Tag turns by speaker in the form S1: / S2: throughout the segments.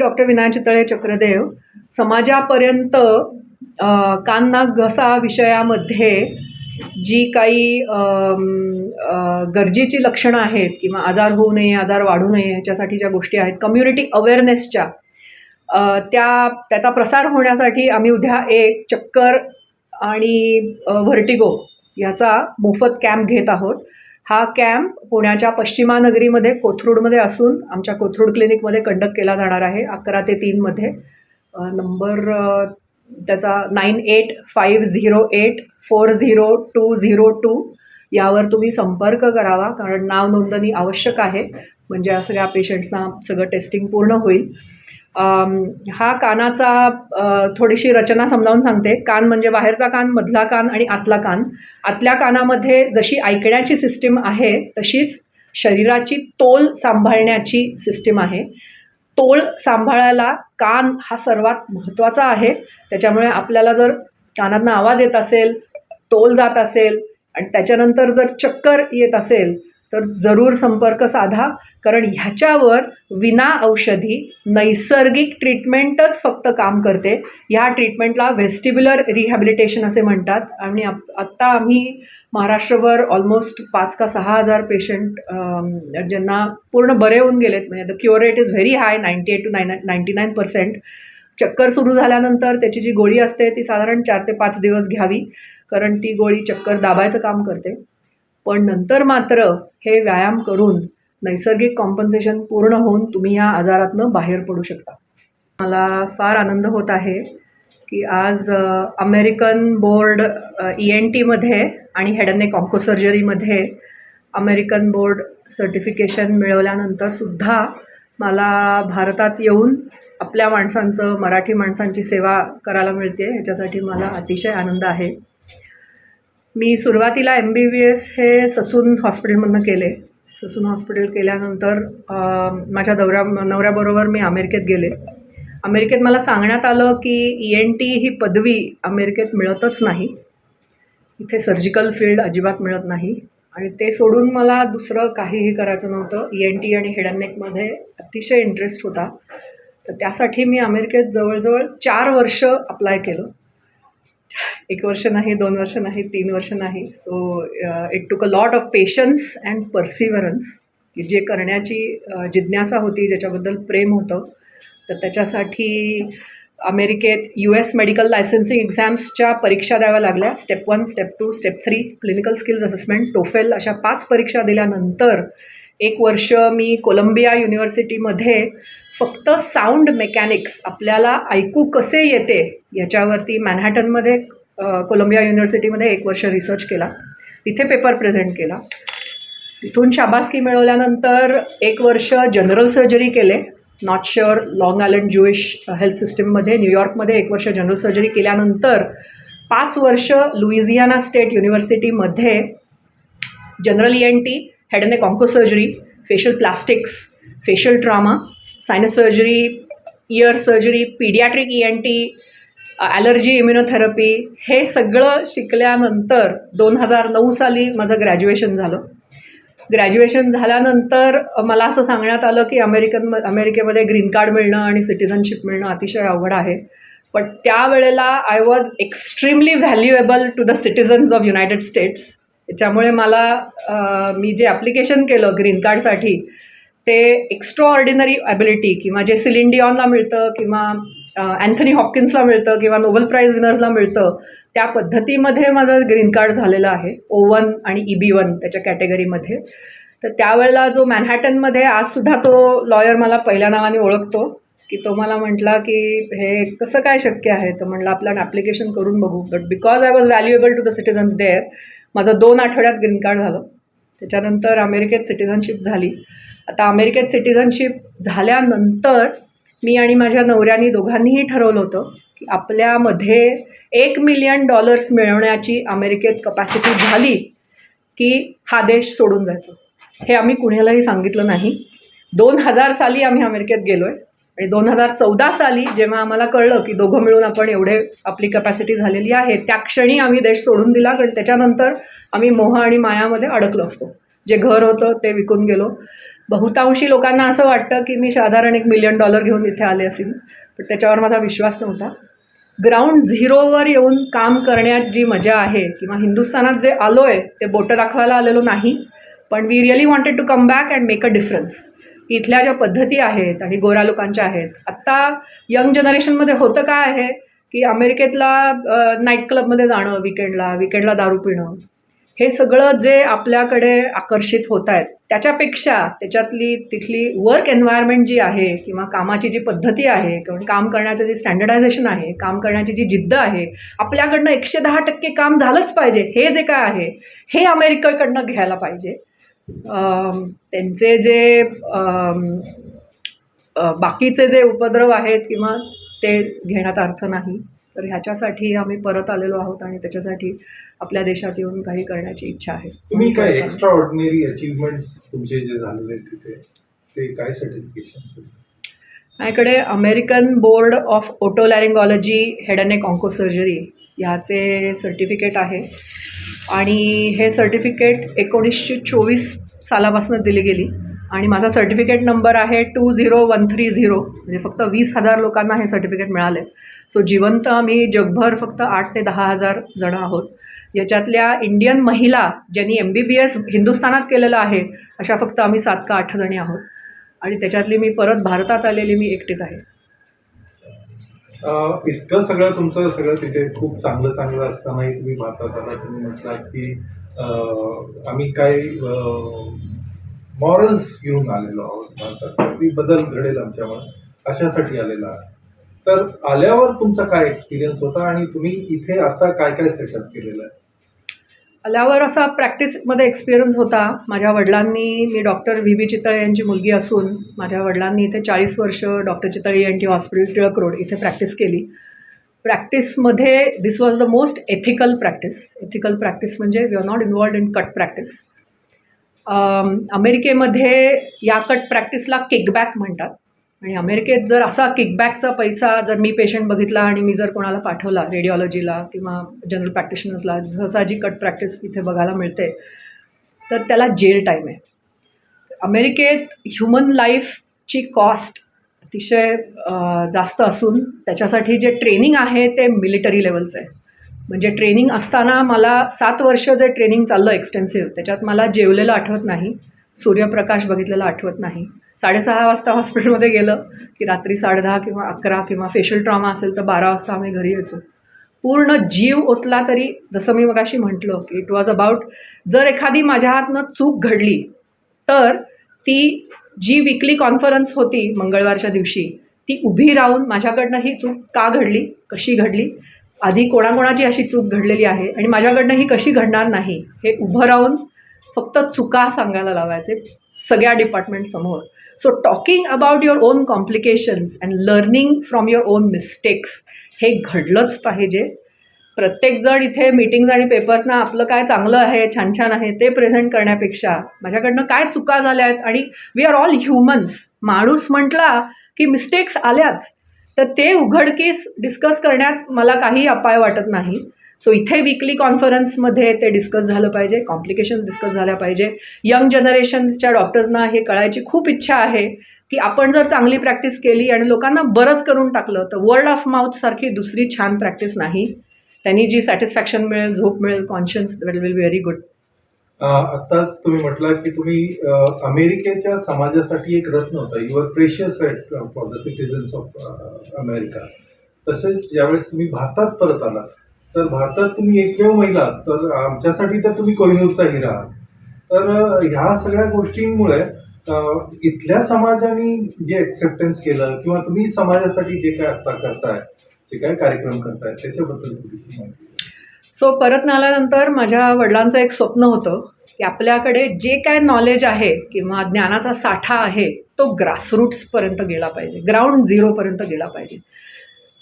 S1: Doctor Vinayak Chitale Chakradeo समाजापर्यंत कांना घसा विषयामध्ये जी काही गरजेची लक्षणं आहेत किंवा आजार होऊ नये आजार वाढू नये ह्याच्यासाठी ज्या गोष्टी आहेत कम्युनिटी अवेअरनेसच्या त्या त्याचा प्रसार होण्यासाठी आम्ही उद्या एक चक्कर आणि व्हर्टिगो याचा मोफत कॅम्प घेत आहोत. हा कॅम्प पुण्याच्या पश्चिमानगरीमध्ये कोथरूडमध्ये असून आमच्या कोथरूड क्लिनिकमध्ये कंडक्ट केला जाणार आहे अकरा ते तीनमध्ये नंबर त्याचा nine eight five zero eight four zero two zero two यावर तुम्ही संपर्क करावा कारण नाव नोंदणी आवश्यक आहे. म्हणजे या सगळ्या पेशंट्सना सगळं टेस्टिंग पूर्ण होईल. हा कानाचा थोडीशी रचना समजावून सांगते. कान म्हणजे बाहेरचा कान मधला कान आणि आतला कान. आतल्या कानामध्ये जशी ऐकण्याची सिस्टीम आहे तशीच शरीराची तोल सांभाळण्याची सिस्टीम आहे. तोल सांभाळायला कान हा सर्वात महत्त्वाचा आहे. त्याच्यामुळे आपल्याला जर कानातनं आवाज येत असेल तोल जात असेल आणि त्याच्यानंतर जर चक्कर येत असेल तर जरूर संपर्क साधा कारण ह्याच्यावर विना औषधी नैसर्गिक ट्रीटमेंटच फक्त काम करते. ह्या ट्रीटमेंटला व्हेस्टिब्युलर रिहॅबिलिटेशन असे म्हणतात. आणि आप आत्ता आम्ही महाराष्ट्रभर ऑलमोस्ट पाच का सहा हजार पेशंट ज्यांना पूर्ण बरे होऊन गेलेत. म्हणजे the cure rate is very high ninety eight to nine ninety nine percent चक्कर सुरू झाल्यानंतर त्याची जी गोळी असते ती साधारण चार ते पाच दिवस घ्यावी. कारण ती गोळी चक्कर दाबायचं काम करते. पण नंतर मात्र हे व्यायाम करून नैसर्गिक कॉम्पन्सेशन पूर्ण होऊन तुम्ही या आजारातनं बाहेर पडू शकता. मला फार आनंद होत आहे की आज अमेरिकन बोर्ड ई एन टीमध्ये आणि हेड अँड नेक ऑन्कोसर्जरीमध्ये अमेरिकन बोर्ड सर्टिफिकेशन मिळवल्यानंतर सुद्धा मला भारतात येऊन आपल्या माणसांचं मराठी माणसांची सेवा करायला मिळते. ह्याच्यासाठी मला अतिशय आनंद आहे. मी सुरुवातीला एम बी बी एस हे ससून हॉस्पिटलमधनं केले. ससून हॉस्पिटल केल्यानंतर माझ्या दौऱ्या नवऱ्याबरोबर मी अमेरिकेत गेले. अमेरिकेत मला सांगण्यात आलं की ई एन टी ही पदवी अमेरिकेत मिळतच नाही. इथे सर्जिकल फील्ड अजिबात मिळत नाही. आणि ते सोडून मला दुसरं काहीही करायचं नव्हतं. ई एन टी आणि हेड अँड नेकमध्ये अतिशय इंटरेस्ट होता. तर त्यासाठी मी अमेरिकेत जवळजवळ चार वर्ष अप्लाय केलं. एक वर्ष नाही दोन वर्ष नाही तीन वर्ष नाही. So it took a lot of patience and perseverance की जे करण्याची uh, जिज्ञासा होती ज्याच्याबद्दल प्रेम होतं तर त्याच्यासाठी अमेरिकेत यू एस मेडिकल लायसन्सिंग एक्झाम्सच्या परीक्षा द्याव्या लागल्या. Step one step two step three clinical skills assessment TOEFL अशा पाच परीक्षा दिल्यानंतर एक वर्ष मी कोलंबिया युनिव्हर्सिटीमध्ये फक्त साऊंड मेकॅनिक्स आपल्याला ऐकू कसे येते याच्यावरती मॅनहॅटनमध्ये कोलंबिया युनिव्हर्सिटीमध्ये एक वर्ष रिसर्च केला. तिथे पेपर प्रेझेंट केला. तिथून शाबासकी मिळवल्यानंतर एक वर्ष जनरल सर्जरी केले. Not sure Long Island Jewish health सिस्टीममध्ये न्यूयॉर्कमध्ये एक वर्ष जनरल सर्जरी केल्यानंतर पाच वर्ष Louisiana state युनिव्हर्सिटीमध्ये general E N T head and neck surgery facial plastics facial trauma sinus surgery ear surgery pediatric E N T allergy immunotherapy हे सगळं शिकल्यानंतर दोन हजार नऊ साली माझं ग्रॅज्युएशन झालं. ग्रॅज्युएशन झाल्यानंतर मला असं सांगण्यात आलं की अमेरिकन अमेरिकेमध्ये ग्रीन कार्ड मिळणं आणि सिटिझनशिप मिळणं अतिशय अवघड आहे. पण त्यावेळेला I was extremely valuable to the citizens of United States त्याच्यामुळे मला मी जे ॲप्लिकेशन केलं ग्रीन कार्डसाठी ते एक्स्ट्रा ऑर्डिनरी ॲबिलिटी किंवा जे सिलिंडियॉनला मिळतं किंवा अँथनी हॉपकिन्सला मिळतं किंवा नोबेल प्राईज विनर्सला मिळतं त्या पद्धतीमध्ये माझं ग्रीन कार्ड झालेलं आहे. ओ वन आणि ई बी वन त्याच्या कॅटेगरीमध्ये तर त्यावेळेला जो मॅनहॅटनमध्ये आजसुद्धा तो लॉयर मला पहिल्या नावाने ओळखतो की तो मला म्हटला की हे कसं काय शक्य आहे? तर म्हणलं आपलं ॲप्लिकेशन करून बघू. But because I was valuable to the citizens there माझं दोन आठवड्यात ग्रीन कार्ड झालं. त्याच्यानंतर अमेरिकेत सिटिझनशिप झाली. आता अमेरिकेत सिटिझनशिप झाल्यानंतर मी आणि माझ्या नवऱ्यानी दोघांनीही ठरवलं होतं की आपल्यामध्ये एक मिलियन डॉलर्स मिळवण्याची अमेरिकेत कपॅसिटी झाली की हा देश सोडून जायचं. हे आम्ही कुणालाही सांगितलं नाही. दोन हजार साली आम्ही अमेरिकेत गेलो आहे आणि दोन हजार चौदा साली जेव्हा आम्हाला कळलं की दोघं मिळून आपण एवढे आपली कपॅसिटी झालेली आहे त्या क्षणी आम्ही देश सोडून दिला कारण त्याच्यानंतर आम्ही मोह आणि मायामध्ये अडकलो असतो. जे घर होतं ते विकून गेलो. बहुतांशी लोकांना असं वाटतं की मी साधारण एक मिलियन डॉलर घेऊन इथे आले असेल पण त्याच्यावर माझा विश्वास नव्हता. ग्राउंड झिरोवर येऊन काम करण्यात जी मजा आहे किंवा हिंदुस्थानात जे आलो आहे ते बोटं दाखवायला आलेलो नाही पण we really wanted to come back and make a difference इथल्या ज्या पद्धती आहेत आणि गोरा लोकांच्या आहेत आत्ता यंग जनरेशनमध्ये होतं काय आहे की अमेरिकेतला नाईट क्लबमध्ये जाणं विकेंडला विकेंडला दारू पिणं हे सगळं जे आपल्याकडे आकर्षित होत आहेत त्याच्यापेक्षा त्याच्यातली तिथली वर्क एन्व्हायरमेंट जी आहे किंवा कामाची जी पद्धती आहे किंवा काम करण्याचं जे स्टँडर्डायझेशन आहे काम करण्याची जी जिद्द आहे आपल्याकडनं एकशे दहा टक्के काम झालंच पाहिजे हे जे काय आहे हे अमेरिकेकडनं घ्यायला पाहिजे. त्यांचे जे बाकीचे जे उपद्रव आहेत किंवा ते घेण्यात अर्थ नाही तर ह्याच्यासाठी आम्ही परत आलेलो आहोत आणि त्याच्यासाठी आपल्या देशात येऊन काही करण्याची इच्छा आहे.
S2: तुम्ही काय एक्स्ट्रा ऑर्डिनरी अचीवमेंट्स तुमचे जे झालेले तिथे ते काय सर्टिफिकेशन
S1: माझ्याकडे American board of otolaryngology head and neck oncosurgery ह्याचे सर्टिफिकेट आहे. आणि हे सर्टिफिकेट एकोणीसशे चोवीस सालापासून दिली गेली. आणि माझा सर्टिफिकेट नंबर आहे two zero one three zero म्हणजे फक्त वीस हजार लोकांना हे सर्टिफिकेट मिळाले. सो जिवंत आम्ही जगभर फक्त आठ ते दहा हजार जणं आहोत. याच्यातल्या इंडियन महिला ज्यांनी एम बी बी एस हिंदुस्थानात केलेलं आहे अशा फक्त आम्ही सात का आठ जणी आहोत. आणि त्याच्यातली मी परत भारतात आलेली मी एकटीच आहे.
S2: इतकं सगळं तुमचं सगळं तिथे खूप चांगलं चांगलं असतानाही तुम्ही भारतात आला तुम्ही म्हटलात की आम्ही काही मॉरल्स घेऊन आलेलो आहोत भारतात. की बदल घडेल आमच्यावर अशासाठी आलेला आहे तर आल्यावर तुमचा काय एक्सपिरियन्स होता आणि तुम्ही इथे आता काय काय सेटअप केलेलं आहे?
S1: आल्यावर असा प्रॅक्टिसमध्ये एक्सपिरियन्स होता. माझ्या वडिलांनी मी डॉक्टर व्ही. बी चितळे यांची मुलगी असून माझ्या वडिलांनी इथे चाळीस वर्ष doctor Chitale N T hospital Tilak road इथे प्रॅक्टिस केली. प्रॅक्टिसमध्ये this was the most ethical practice ethical practice म्हणजे we are not involved in cut practice अमेरिकेमध्ये या कट प्रॅक्टिसला किकबॅक म्हणतात. आणि अमेरिकेत जर असा किकबॅकचा पैसा जर मी पेशंट बघितला आणि मी जर कोणाला पाठवला रेडिओलॉजीला किंवा जनरल प्रॅक्टिशनर्सला जसा जी कट प्रॅक्टिस इथे बघायला मिळते तर त्याला जेल टाईम आहे. अमेरिकेत ह्युमन लाईफची कॉस्ट अतिशय जास्त असून त्याच्यासाठी जे ट्रेनिंग आहे ते मिलिटरी लेवलचं आहे. म्हणजे ट्रेनिंग असताना मला सात वर्ष जे ट्रेनिंग चाललं एक्सटेन्सिव्ह त्याच्यात मला जेवलेलं आठवत नाही सूर्यप्रकाश बघितलेला आठवत नाही. साडेसहा वाजता हॉस्पिटलमध्ये गेलं की रात्री साडेदहा किंवा अकरा किंवा फेशियल ट्रॉमा असेल तर बारा वाजता आम्ही घरी यायचो. पूर्ण जीव ओतला तरी जसं मी मगाशी म्हटलं की इट वॉज अबाउट जर एखादी माझ्या हातनं चूक घडली तर ती जी विकली कॉन्फरन्स होती मंगळवारच्या दिवशी ती उभी राहून माझ्याकडनं ही चूक का घडली कशी घडली? आधी कोणाकोणाची अशी चूक घडलेली आहे आणि माझ्याकडनं ही कशी घडणार नाही? हे उभं राहून फक्त चुका सांगायला लावायचे. सगळ्या डिपार्टमेंटसमोर so talking about your own complications and learning from your own mistakes हे घडलंच पाहिजे. प्रत्येकजण इथे मीटिंग्ज आणि पेपर्सना आपलं काय चांगलं आहे छान छान आहे ते प्रेझेंट करण्यापेक्षा माझ्याकडनं काय चुका झाल्या आहेत आणि वी आर ऑल ह्युमन्स माणूस म्हटला की मिस्टेक्स आल्याच. तर ते उघडकीस डिस्कस करण्यात मला काही अपाय वाटत नाही. सो इथे विकली कॉन्फरन्समध्ये ते डिस्कस झालं पाहिजे कॉम्प्लिकेशन्स डिस्कस झाल्या पाहिजे. यंग जनरेशनच्या डॉक्टर्सना हे कळायची खूप इच्छा आहे की आपण जर चांगली प्रॅक्टिस केली आणि लोकांना बरंच करून टाकलं तर वर्ड ऑफ माउथसारखी दुसरी छान प्रॅक्टिस नाही. त्यांनी जी सॅटिस्फॅक्शन मिळेल झोप मिळेल conscience will will very good
S2: आत्ताच तुम्ही म्हटला की तुम्ही अमेरिकेच्या समाजासाठी एक रत्न होता. Your precious for the citizens of America तसेच ज्यावेळेस तुम्ही भारतात परत आलात तर भारतात तुम्ही एकमेव महिला तर आमच्यासाठी तर तुम्ही कोहिनूरचा हिरा तर ह्या सगळ्या गोष्टींमुळे इथल्या समाजाने जे एक्सेप्टन्स केलं किंवा तुम्ही समाजासाठी जे काय आता करताय जे काय कार्यक्रम करताय त्याच्याबद्दल थोडीशी माहिती.
S1: सो परत आल्यानंतर माझ्या वडिलांचं एक स्वप्न होतं की आपल्याकडे जे काय नॉलेज आहे किंवा ज्ञानाचा साठा आहे तो ग्रासरूट्सपर्यंत गेला पाहिजे ग्राउंड झिरोपर्यंत गेला पाहिजे.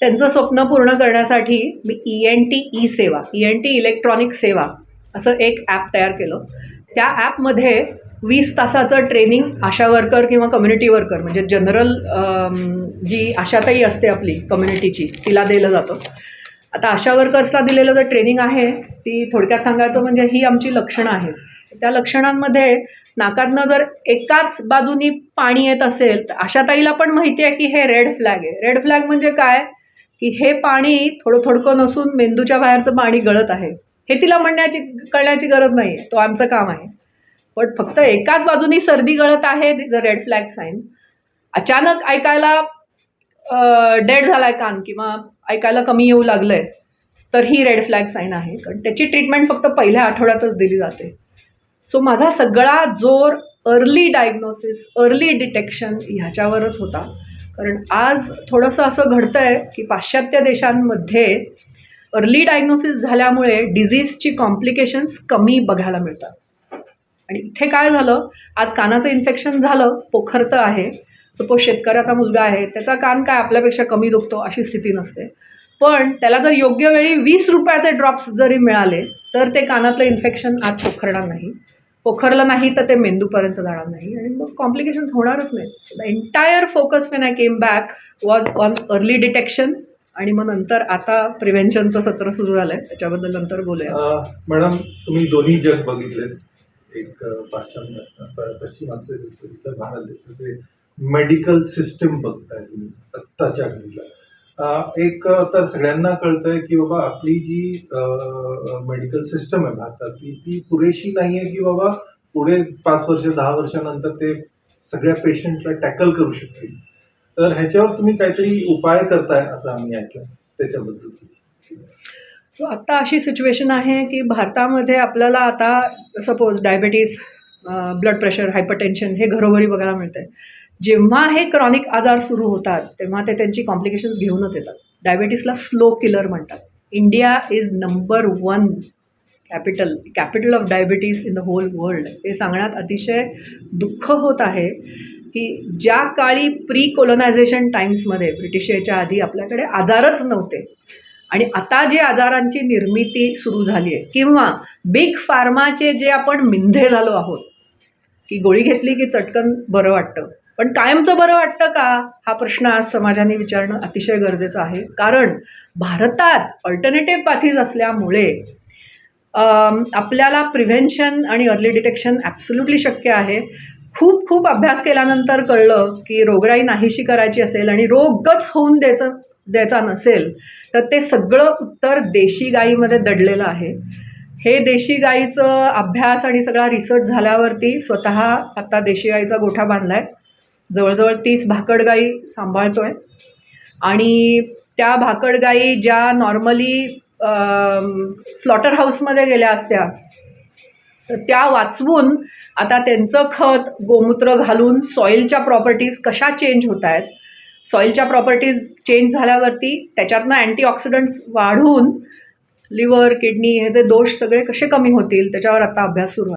S1: त्यांचं स्वप्न पूर्ण करण्यासाठी मी E N T e Seva E N T electronic Seva असं एक ॲप तयार केलं. त्या ॲपमध्ये वीस तासाचं ट्रेनिंग आशा वर्कर किंवा कम्युनिटी वर्कर म्हणजे जनरल जी आशाताई असते आपली कम्युनिटीची तिला दिलं जातं. आता आशा वर्कर्सला दिलेलं जे ट्रेनिंग आहे ती थोडक्यात सांगायचं म्हणजे ही आमची लक्षणं आहेत. त्या लक्षणांमध्ये नाकातनं जर एकाच बाजूनी पाणी येत असेल तर आशाताईला पण माहिती आहे की हे रेड फ्लॅग आहे. रेड फ्लॅग म्हणजे काय? की हे पाणी थोडं थोडकं नसून मेंदूच्या बाहेरचं पाणी गळत आहे. हे तिला म्हणण्याची कळण्याची गरज नाही आहे तो आमचं काम आहे. पण फक्त एकाच बाजूनी सर्दी गळत आहे is a red flag sign अचानक ऐकायला डेड झालाय कान किंवा ऐकायला कमी येऊ लागलंय तर ही रेड फ्लॅग साईन आहे. कारण त्याची ट्रीटमेंट फक्त पहिल्या आठवड्यातच दिली जाते. सो माझा सगळा जोर अर्ली डायग्नोसिस अर्ली डिटेक्शन ह्याच्यावरच होता. कारण आज थोडंसं असं घडतं आहे की पाश्चात्य देशांमध्ये अर्ली डायग्नोसिस झाल्यामुळे डिझीजची कॉम्प्लिकेशन्स कमी बघायला मिळतात. आणि इथे काय झालं? आज कानाचं इन्फेक्शन झालं पोखरतं आहे. सपोज शेतकऱ्याचा मुलगा आहे त्याचा कान काय आपल्यापेक्षा कमी दुखतो अशी स्थिती नसते. पण त्याला जर योग्य वेळी वीस रुपयाचे ड्रॉप्स जरी मिळाले तर ते कानातलं इन्फेक्शन आत पोखरणार नाही. पोखरलं नाही तर ते मेंदूपर्यंत जाणार नाही. आणि मग कॉम्प्लिकेशन्स होणारच नाही so the entire focus when I came back was on early detection आणि मग नंतर आता प्रिव्हेन्शनचं सत्र सुरू झालं आहे त्याच्याबद्दल नंतर बोलूया.
S2: मॅडम तुम्ही दोन्ही जग बघितले एक अ, पश्चिमात्य भारत देशाचे मेडिकल सिस्टम बघताय तुम्ही आत्ताच्या घडीला. एक तर सगळ्यांना कळतंय की बाबा आपली जी मेडिकल सिस्टम आहे भारतातली ती पुरेशी नाही आहे की बाबा पुढे पाच वर्ष दहा वर्षानंतर ते सगळ्या पेशंटला टॅकल करू शकतील. तर ह्याच्यावर तुम्ही काहीतरी उपाय करताय असं आम्ही ऐकलं त्याच्याबद्दल
S1: सो आत्ता अशी सिच्युएशन आहे की भारतामध्ये आपल्याला आता suppose diabetes blood pressure hypertension हे घरोघरी बघायला मिळतं जेव्हा हे क्रॉनिक आजार सुरू होतात तेव्हा ते त्यांची कॉम्प्लिकेशन्स घेऊनच येतात. डायबेटीसला स्लो किलर म्हणतात. India is number one capital capital of diabetes in the whole world हे सांगण्यात अतिशय दुःख होत आहे की ज्या काळी प्री कोलोनायझेशन टाईम्समध्ये ब्रिटिश याच्या आधी आपल्याकडे आजारच नव्हते आणि आता जे आजारांची निर्मिती सुरू झाली आहे किंवा बिग फार्माचे जे आपण मिंधे झालो आहोत की गोळी घेतली की चटकन बरं वाटतं. पण कायमचं बरं वाटतं का? हा प्रश्न आज समाजाने विचारणं अतिशय गरजेचं आहे. कारण भारतात अल्टरनेटिव्ह पाथीज असल्यामुळे आपल्याला प्रिव्हेन्शन आणि अर्ली डिटेक्शन ॲब्सोल्युटली शक्य आहे. खूप खूप अभ्यास केल्यानंतर कळलं की रोगराई नाहीशी करायची असेल आणि रोगच होऊन द्यायचं द्यायचा नसेल तर ते सगळं उत्तर देशी गाईमध्ये दडलेलं आहे. हे देशी गाईचं अभ्यास आणि सगळा रिसर्च झाल्यावरती स्वतः आता देशी गाईचा गोठा बांधला आहे जवळजवळ तीस भाकड गाई सांभाळतो आहे आणि त्या भाकड गाई ज्या नॉर्मली स्लॉटर हाऊसमध्ये गेल्या असत्या तर त्या वाचवून आता त्यांचं खत गोमूत्र घालून सॉईलच्या प्रॉपर्टीज कशा चेंज होत आहेत? सॉईलच्या प्रॉपर्टीज चेंज झाल्यावरती त्याच्यातनं अँटीऑक्सिडंट्स वाढून लिव्हर किडनी हे जे दोष सगळे कसे कमी होतील? त्याच्यावर आता अभ्यास सुरू आहे.